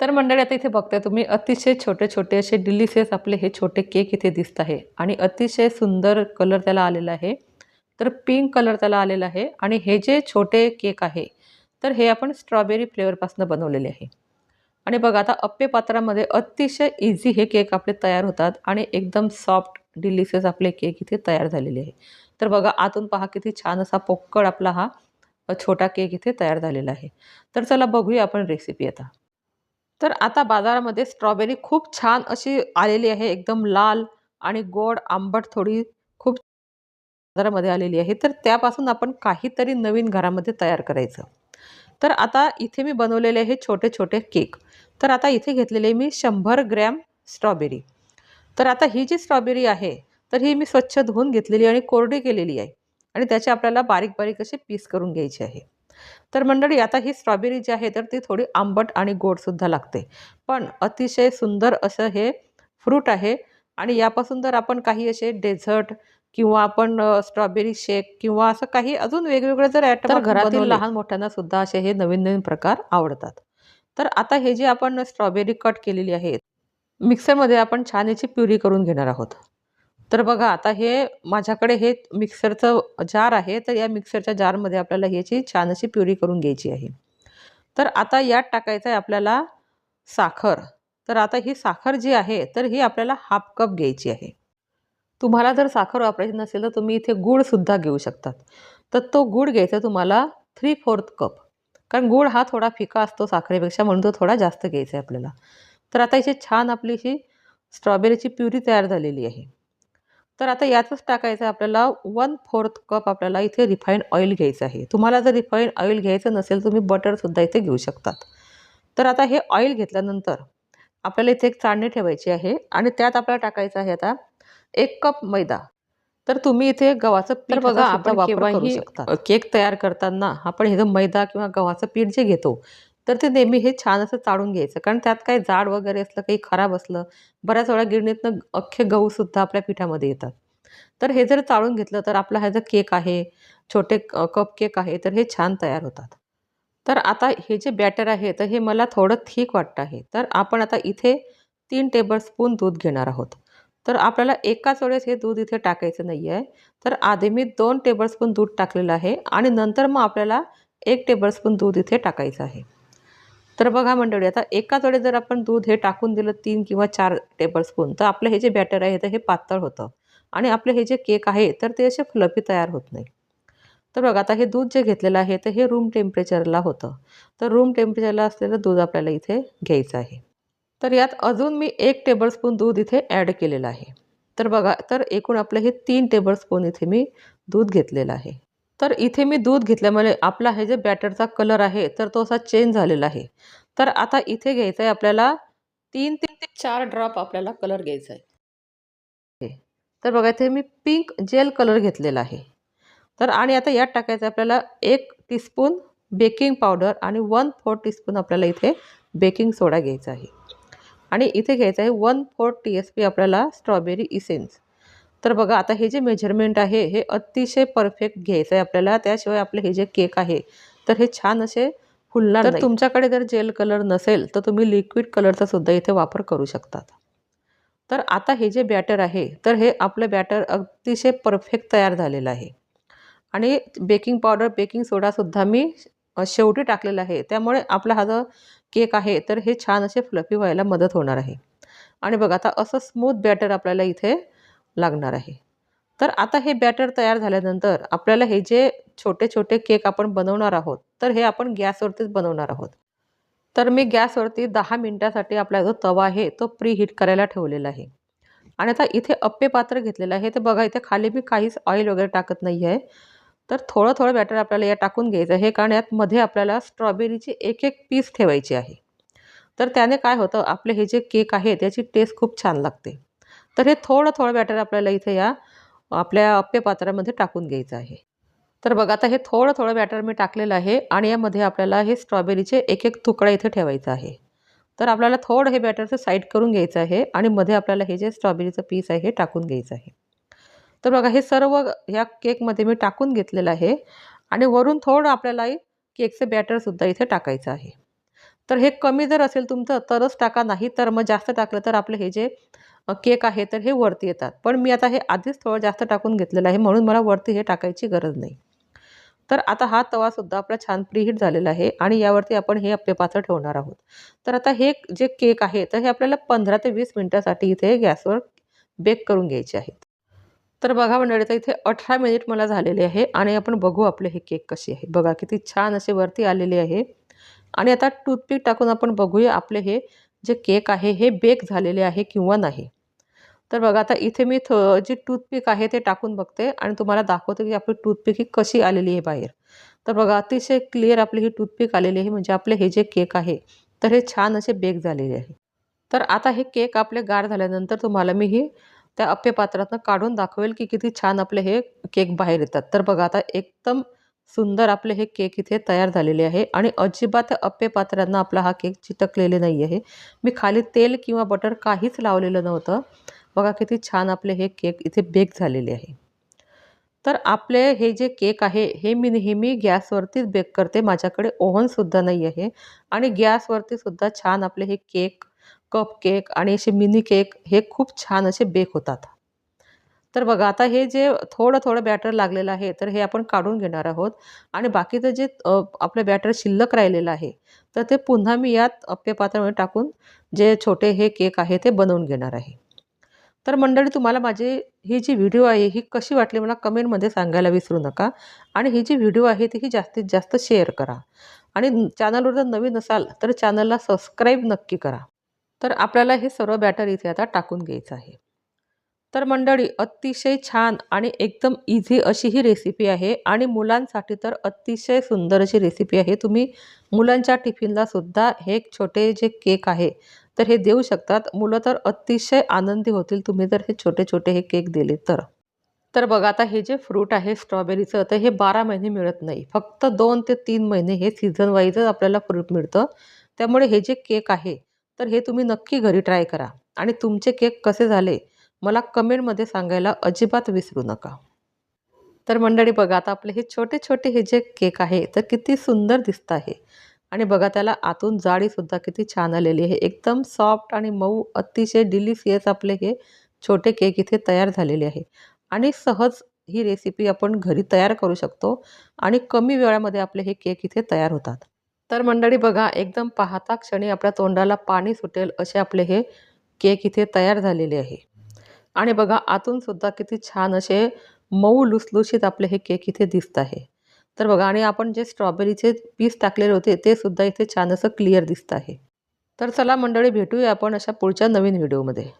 तर मंडळी आता इथे बघताय तुम्ही अतिशय छोटे छोटे असे डिलिशियस आपले हे छोटे केक इथे दिसत आहे. आणि अतिशय सुंदर कलर त्याला आलेला आहे. तर पिंक कलर त्याला आलेला आहे. आणि हे जे छोटे केक आहे तर हे आपण स्ट्रॉबेरी फ्लेवरपासून बनवलेले आहे. आणि बघा आता अप्पे पात्रामध्ये अतिशय इझी हे केक आपले तयार होतात आणि एकदम सॉफ्ट डिलिशियस आपले केक इथे तयार झालेले आहे. तर बघा आतून पहा किती छान असा पोक्कळ आपला हा छोटा केक इथे तयार झालेला आहे. तर चला बघूया आपण रेसिपी आता. तर आता बाजारामध्ये स्ट्रॉबेरी खूप छान अशी आलेली आहे. एकदम लाल आणि गोड आंबट थोडी खूप बाजारामध्ये आलेली आहे. तर त्यापासून आपण काहीतरी नवीन घरामध्ये तयार करायचं. तर आता इथे मी बनवलेले आहे छोटे छोटे केक. तर आता इथे घेतलेले मी शंभर ग्रॅम स्ट्रॉबेरी. तर आता ही जी स्ट्रॉबेरी आहे तर ही मी स्वच्छ धुवून घेतलेली आणि कोरडी केलेली आहे. आणि त्याचे आपल्याला बारीक बारीक असे पीस करून घ्यायचे आहे. तर मंडळी आता ही स्ट्रॉबेरी जी आहे तर ती थोडी आंबट आणि गोडसुद्धा लागते पण अतिशय सुंदर असं हे फ्रूट आहे आणि यापासून जर आपण काही असे डेझर्ट किंवा आपण स्ट्रॉबेरी शेक किंवा असं काही अजून वेगवेगळे जर तर घरातील. लहान मोठ्यांना सुद्धा असे हे नवीन नवीन प्रकार आवडतात तर आता हे जे आपण स्ट्रॉबेरी कट केलेली आहे मिक्सरमध्ये आपण छान याची प्युरी करून घेणार आहोत तर बघा आता हे माझ्याकडे हे मिक्सरचं जार आहे तर या मिक्सरच्या जारमध्ये आपल्याला ह्याची छान अशी प्युरी करून घ्यायची आहे. तर आता यात टाकायचं आहे आपल्याला साखर. तर आता ही साखर जी आहे तर ही आपल्याला हाफ कप घ्यायची आहे. तुम्हाला जर साखर वापरायची नसेल तर तुम्ही इथे गूळसुद्धा घेऊ शकतात. तर तो गूळ घ्यायचा तुम्हाला थ्री फोर्थ कप कारण गूळ हा थोडा फिका असतो साखरेपेक्षा म्हणून तो थोडा जास्त घ्यायचा आहे आपल्याला. तर आता इथे छान आपली ही स्ट्रॉबेरीची प्युरी तयार झालेली आहे. तर आता यातच टाकायचं आहे आपल्याला. वन फोर्थ कप आपल्याला इथे रिफाईंड ऑइल घ्यायचं आहे. तुम्हाला जर रिफाईंड ऑइल घ्यायचं नसेल तुम्ही बटरसुद्धा इथे घेऊ शकतात. तर आता हे ऑइल घेतल्यानंतर आपल्याला इथे एक चाळणी ठेवायची आहे आणि त्यात आपल्याला टाकायचं आहे आता एक कप मैदा. तर तुम्ही इथे गव्हाचं पीठ बघा, आपण केव्हाही शकता. केक तयार करताना आपण हे जो मैदा किंवा गव्हाचं पीठ जे घेतो तर ते नेहमी हे छान असं चाळून घ्यायचं. कारण त्यात काही जाड वगैरे असलं काही खराब असलं बऱ्याच वेळा गिरणीतनं अख्खे गहूसुद्धा आपल्या पिठामध्ये येतात. तर हे जर चाळून घेतलं तर आपला हा जो केक आहे छोटे कप केक आहे तर हे छान तयार होतात. तर आता हे जे बॅटर आहे तर हे मला थोडं थिक वाटतं आहे. तर आपण आता इथे तीन टेबलस्पून दूध घेणार आहोत. तर आपल्याला एकाच वेळेस हे दूध इथे टाकायचं नाही आहे तर आधी मी दोन टेबलस्पून दूध टाकलेलं आहे आणि नंतर मग आपल्याला एक टेबलस्पून दूध इथे टाकायचं आहे. तर बघा मंडळी आता एकाच वेळेस जर आपण दूध हे टाकून दिलं तीन किंवा चार टेबलस्पून तर आपलं हे जे बॅटर आहे तर हे पातळ होतं. आणि आपले हे जे केक आहे तर ते असे फ्लफी तयार होत नाही. तर बघा आता हे दूध जे घेतलेलं आहे तर हे रूम टेम्परेचरला होतं. तर रूम टेम्परेचरला असलेलं दूध आपल्याला इथे घ्यायचं आहे. तर यात अजून मी एक टेबलस्पून दूध इथे ॲड केलेलं आहे. तर बघा तर एकूण आपलं हे तीन टेबलस्पून इथे मी दूध घेतलेलं आहे. तर इथे मी दूध घेतल्यामुळे म्हणजे आपला हे जे बॅटरचा कलर आहे तर तो असा चेंज झालेला आहे. तर आता इथे घ्यायचं आहे आपल्याला तीन तीन ते चार ड्रॉप आपल्याला कलर घ्यायचा आहे तर बघा इथे मी पिंक जेल कलर घेतलेला आहे. तर आणि आता यात टाकायचं आहे आपल्याला एक टीस्पून बेकिंग पावडर आणि वन फोर टीस्पून आपल्याला इथे बेकिंग सोडा घ्यायचा आहे. आणि इथे घ्यायचं आहे one four T S P आपल्याला स्ट्रॉबेरी इसेन्स. तर बघा आता हे जे मेजरमेंट आहे हे अतिशय परफेक्ट घ्यायचं आहे आपल्याला. त्याशिवाय आपले हे जे केक आहे तर हे छान असे फुलणार तर तुमच्याकडे जर जेल कलर नसेल तर तुम्ही लिक्विड कलरचा सुद्धा इथे वापर करू शकतात. तर आता हे जे बॅटर आहे तर हे आपलं बॅटर अतिशय परफेक्ट तयार झालेलं आहे. आणि बेकिंग पावडर बेकिंग सोडासुद्धा मी शेवटी टाकलेला आहे. त्यामुळे आपला हा जो केक आहे तर हे छान असे फ्लफी व्हायला मदत होणार आहे. आणि बघा आता असं स्मूथ बॅटर आपल्याला इथे लागणार आहे. तर आता हे बॅटर तयार झाल्यानंतर आपल्याला हे जे छोटे छोटे केक आपण बनवणार आहोत तर हे आपण गॅसवरतीच बनवणार आहोत. तर मी गॅसवरती दहा मिनटासाठी आपला जो तवा आहे तो प्री हीट करायला ठेवलेला आहे. आणि आता इथे अप्पे पात्र घेतलेलं आहे. तर बघा इथे खाली मी काहीच ऑइल वगैरे टाकत नाही आहे. तर थोडं थोडं बॅटर आपल्याला या टाकून घ्यायचं आहे कारण यात मध्ये आपल्याला स्ट्रॉबेरीची एक एक पीस ठेवायची आहे. तर त्याने काय होतं आपले हे जे केक आहे त्याची टेस्ट खूप छान लागते. तर हे थोडं थोडं बॅटर आपल्याला इथे या आपल्या अप्पे पात्रामध्ये टाकून घ्यायचं आहे. तर बघा आता हे थोडं थोडं बॅटर मी टाकलेलं आहे आणि यामध्ये आपल्याला हे स्ट्रॉबेरीचे एक एक तुकडा इथे ठेवायचा आहे. तर आपल्याला थोडं हे बॅटरचं साईड करून घ्यायचं आहे आणि मध्ये आपल्याला हे जे स्ट्रॉबेरीचं पीस आहे हे टाकून घ्यायचं आहे. तर बघा हे सर्व ह्या केकमध्ये मी टाकून घेतलेलं आहे आणि वरून थोडं आपल्याला केकचं बॅटरसुद्धा इथे टाकायचं आहे. तर हे कमी जर असेल तुमचं तरच टाका नाही तर मग जास्त टाकलं तर आपलं हे जे केक आहे तर हे वरती येतात. पण मी आता हे आधीच थोडं जास्त टाकून घेतलेलं आहे. म्हणून मला वरती हे टाकायची गरज नाही. तर आता हा तवासुद्धा आपला छान प्रीहीट झालेला आहे आणि यावरती आपण हे आपले पात्र ठेवणार आहोत. तर आता हे जे केक आहे तर हे आपल्याला पंधरा ते वीस मिनटासाठी इथे गॅसवर बेक करून घ्यायचे आहेत. तर बघा मंडळी तर इथे अठरा मिनिट मला झालेले आहे आणि आपण बघू आपले हे केक कसे आहे. बघा किती छान असे वरती आलेले आहे. आणि आता टूथपिक टाकून आपण बघूया आपले हे जे केक आहे हे बेक झालेले आहे किंवा नाही. तर बघा आता इथे मी थ जी टूथपिक आहे ते टाकून बघते आणि तुम्हाला दाखवते की आपली टूथपिक ही कशी आलेली आहे बाहेर. तर बघा अतिशय क्लिअर आपली ही टूथपिक आलेली आहे. म्हणजे आपले हे जे केक आहे तर हे छान असे बेक झालेले आहे. तर आता हे केक आपले गार झाल्यानंतर तुम्हाला मी ही त्या अप्पे पात्रातनं काढून दाखवेल की किती छान आपले हे केक बाहेर येतात. तर बघा आता एकदम सुंदर आपले हे केक इथे तयार झालेले आहे आणि अजिबात त्या अप्पे पात्रांना आपला हा केक चिटकलेले नाही आहे मी खाली तेल किंवा बटर काहीच लावलेलं नव्हतं. बघा किती छान आपले हे केक इथे बेक झालेले आहे. तर आपले हे जे केक आहे हे मी नेहमी गॅसवरतीच बेक करते. माझ्याकडे ओव्हनसुद्धा नाही आहे. आणि गॅसवरतीसुद्धा छान आपले हे केक कप केक आणि असे मिनी केक हे खूप छान असे बेक होतात. तर बघा आता हे जे थोडं थोडं बॅटर लागलेलं आहे तर हे आपण काढून घेणार आहोत. आणि बाकीचं जे आपलं बॅटर शिल्लक राहिलेलं आहे तर ते पुन्हा मी यात अप्पे पात्रामध्ये टाकून जे छोटे हे केक आहे ते बनवून घेणार आहे. तर मंडळी तुम्हाला माझी ही जी व्हिडिओ आहे ही कशी वाटली मला कमेंटमध्ये सांगायला विसरू नका. आणि ही जी व्हिडिओ आहे ती ही जास्तीत जास्त शेअर करा. आणि चॅनलवर जर नवीन असाल तर चॅनलला सबस्क्राईब नक्की करा. तर आपल्याला हे सर्व बॅटर इथे आता टाकून घ्यायचं आहे. तर मंडळी अतिशय छान आणि एकदम इझी अशी ही रेसिपी आहे. आणि मुलांसाठी तर अतिशय सुंदर अशी रेसिपी आहे. तुम्ही मुलांच्या टिफिनला सुद्धा हे छोटे जे केक आहे तर हे देऊ शकतात. मुलं तर अतिशय आनंदी होतील. तुम्ही जर हे छोटे छोटे हे केक दिले तर. तर बघा आता हे जे फ्रूट आहे स्ट्रॉबेरीचं तर हे बारा महिने मिळत नाही. फक्त दोन ते तीन महिने हे सीझन वाईजच आपल्याला फ्रूट मिळतं. त्यामुळे हे जे केक आहे तर हे तुम्ही नक्की घरी ट्राय करा. आणि तुमचे केक कसे झाले मला कमेंटमध्ये सांगायला अजिबात विसरू नका. तर मंडळी बघा आता आपले हे छोटे छोटे हे जे केक आहे तर किती सुंदर दिसत आहे. आणि बघा त्याला आतून जाळीसुद्धा किती छान आलेली आहे. एकदम सॉफ्ट आणि मऊ अतिशय डिलिशियस आपले हे छोटे केक इथे तयार झालेले आहे. आणि सहज ही रेसिपी आपण घरी तयार करू शकतो आणि कमी वेळामध्ये आपले हे केक इथे तयार होतात. तर मंडळी बघा एकदम पाहता क्षणी आपल्या तोंडाला पाणी सुटेल असे आपले हे केक इथे तयार झालेले आहे. आणि बघा आतूनसुद्धा किती छान असे मऊ लुसलुशीत आपले हे केक इथे दिसत आहे. तर बघा आणि आपण जे स्ट्रॉबेरीचे पीस टाकलेले होते ते सुद्धा इथे छान असं क्लिअर दिसत आहे. तर चला मंडळी भेटूया आपण अशा पुढच्या नवीन व्हिडिओमध्ये.